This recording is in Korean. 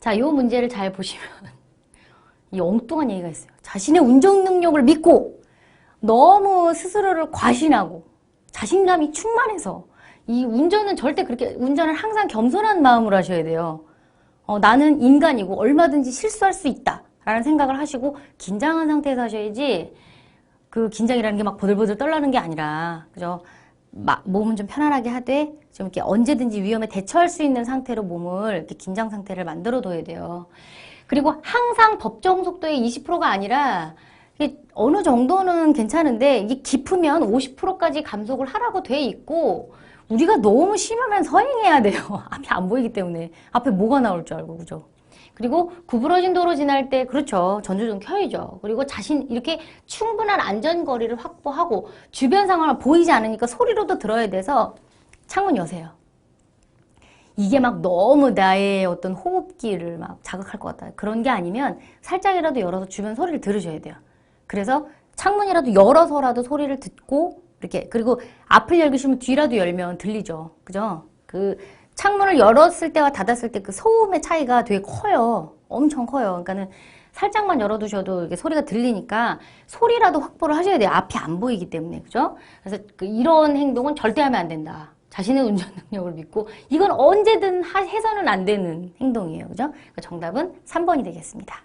자, 요 문제를 잘 보시면 이 엉뚱한 얘기가 있어요. 자신의 운전 능력을 믿고 너무 스스로를 과신하고 자신감이 충만해서 이 운전은 절대 그렇게 운전을 항상 겸손한 마음으로 하셔야 돼요. 어, 나는 인간이고 얼마든지 실수할 수 있다 라는 생각을 하시고 긴장한 상태에서 하셔야지 그 긴장이라는 게 막 보들보들 떨라는 게 아니라 그죠? 마- 몸은 좀 편안하게 하되 좀 이렇게 언제든지 위험에 대처할 수 있는 상태로 몸을 이렇게 긴장 상태를 만들어 둬야 돼요. 그리고 항상 법정 속도의 20%가 아니라 어느 정도는 괜찮은데 이게 깊으면 50%까지 감속을 하라고 돼 있고 우리가 너무 심하면 서행해야 돼요. 앞이 안 보이기 때문에 앞에 뭐가 나올 줄 알고 그죠? 그리고 구부러진 도로 지날 때 그렇죠 전조등 켜야죠. 그리고 자신 이렇게 충분한 안전거리를 확보하고 주변 상황을 보이지 않으니까 소리로도 들어야 돼서 창문 여세요. 이게 막 너무 나의 어떤 호흡기를 막 자극할 것 같다. 그런 게 아니면 살짝이라도 열어서 주변 소리를 들으셔야 돼요. 그래서 창문이라도 열어서라도 소리를 듣고 이렇게 그리고 앞을 열기 싫으면 뒤라도 열면 들리죠. 그죠? 그 창문을 열었을 때와 닫았을 때 그 소음의 차이가 되게 커요. 엄청 커요. 그러니까는 살짝만 열어두셔도 이게 소리가 들리니까 소리라도 확보를 하셔야 돼요. 앞이 안 보이기 때문에. 그죠? 그래서 그 이런 행동은 절대 하면 안 된다. 자신의 운전 능력을 믿고 이건 언제든 하- 해서는 안 되는 행동이에요. 그죠? 그러니까 정답은 3번이 되겠습니다.